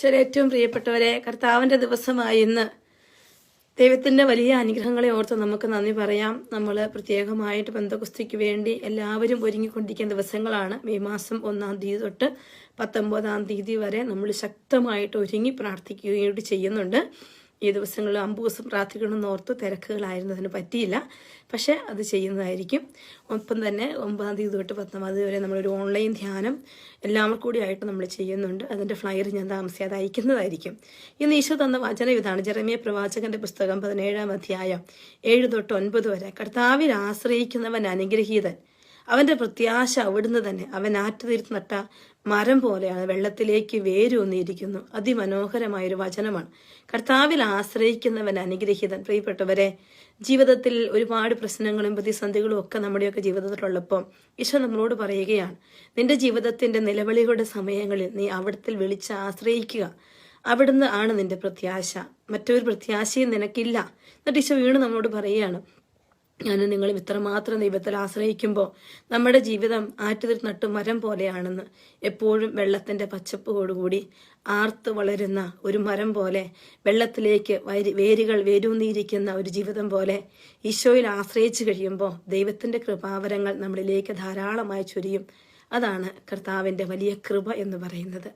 ഈശ്വര ഏറ്റവും പ്രിയപ്പെട്ടവരെ കർത്താവിന്റെ ദിവസമായ ഇന്ന് ദൈവത്തിന്റെ വലിയ അനുഗ്രഹങ്ങളെ ഓർത്ത് നമുക്ക് നന്ദി പറയാം. നമ്മൾ പ്രത്യേകമായിട്ട് ബന്ധകുസ്തിക്ക് വേണ്ടി എല്ലാവരും ഒരുങ്ങിക്കൊണ്ടിരിക്കുന്ന ദിവസങ്ങളാണ്. മെയ് മാസം ഒന്നാം തീയതി തൊട്ട് പത്തൊമ്പതാം തീയതി വരെ നമ്മൾ ശക്തമായിട്ട് ഒരുങ്ങി പ്രാർത്ഥിക്കുകയും ചെയ്യുന്നുണ്ട്. ഈ ദിവസങ്ങളിൽ അമ്പ് ദിവസം പ്രാർത്ഥിക്കണമെന്ന് ഓർത്ത് തിരക്കുകളായിരുന്നു അതിന് പറ്റിയില്ല. പക്ഷേ അത് ചെയ്യുന്നതായിരിക്കും. ഒപ്പം തന്നെ ഒമ്പതാം തീയതി തൊട്ട് പത്താം തീയതി വരെ നമ്മളൊരു ഓൺലൈൻ ധ്യാനം എല്ലാവർക്കും കൂടി ആയിട്ട് നമ്മൾ ചെയ്യുന്നുണ്ട്. അതിന്റെ ഫ്ലയർ ഞാൻ താമസിയാതെ അയക്കുന്നതായിരിക്കും. ഇന്ന് ഈശോ തന്ന വചനം ഇതാണ്. ജെറമിയ പ്രവാചകന്റെ പുസ്തകം പതിനേഴാം അധ്യായം ഏഴ് തൊട്ട് ഒൻപത് വരെ. കർത്താവിൽ ആശ്രയിക്കുന്നവൻ അനുഗ്രഹീതൻ. അവന്റെ പ്രത്യാശ അവിടുന്ന് തന്നെ. അവൻ ആറ്റുതീർത്ത് നട്ട മരം പോലെയാണ് വെള്ളത്തിലേക്ക് വേരൂന്നിയിരിക്കുന്നു. അതിമനോഹരമായ ഒരു വചനമാണ്. കർത്താവിൽ ആശ്രയിക്കുന്നവൻ അനുഗ്രഹീതൻ. പ്രിയപ്പെട്ടവരെ ജീവിതത്തിൽ ഒരുപാട് പ്രശ്നങ്ങളും പ്രതിസന്ധികളും ഒക്കെ നമ്മുടെയൊക്കെ ജീവിതത്തിലുള്ളപ്പോൾ ഈശോ നമ്മളോട് പറയുകയാണ് നിന്റെ ജീവിതത്തിന്റെ നിലവിളികളുടെ സമയങ്ങളിൽ നീ അവിടത്തിൽ വിളിച്ച് ആശ്രയിക്കുക. അവിടുന്ന് ആണ് നിന്റെ പ്രത്യാശ. മറ്റൊരു പ്രത്യാശയും നിനക്കില്ല. എന്നിട്ട് ഈശോ വീണ് നമ്മളോട് പറയുകയാണ് ഞാൻ നിങ്ങളും ഇത്രമാത്രം ദൈവത്തിൽ ആശ്രയിക്കുമ്പോൾ നമ്മുടെ ജീവിതം ആറ്റുതിർ നട്ടു മരം പോലെയാണെന്ന് എപ്പോഴും വെള്ളത്തിന്റെ പച്ചപ്പോടുകൂടി ആർത്ത് വളരുന്ന ഒരു മരം പോലെ വെള്ളത്തിലേക്ക് വരി വേരുകൾ വേരൂന്നിയിരിക്കുന്ന ഒരു ജീവിതം പോലെ ഈശോയിൽ ആശ്രയിച്ചു കഴിയുമ്പോൾ ദൈവത്തിന്റെ കൃപാവരങ്ങൾ നമ്മളിലേക്ക് ധാരാളമായി ചൊരിയും. അതാണ് കർത്താവിന്റെ വലിയ കൃപ എന്ന് പറയുന്നത്.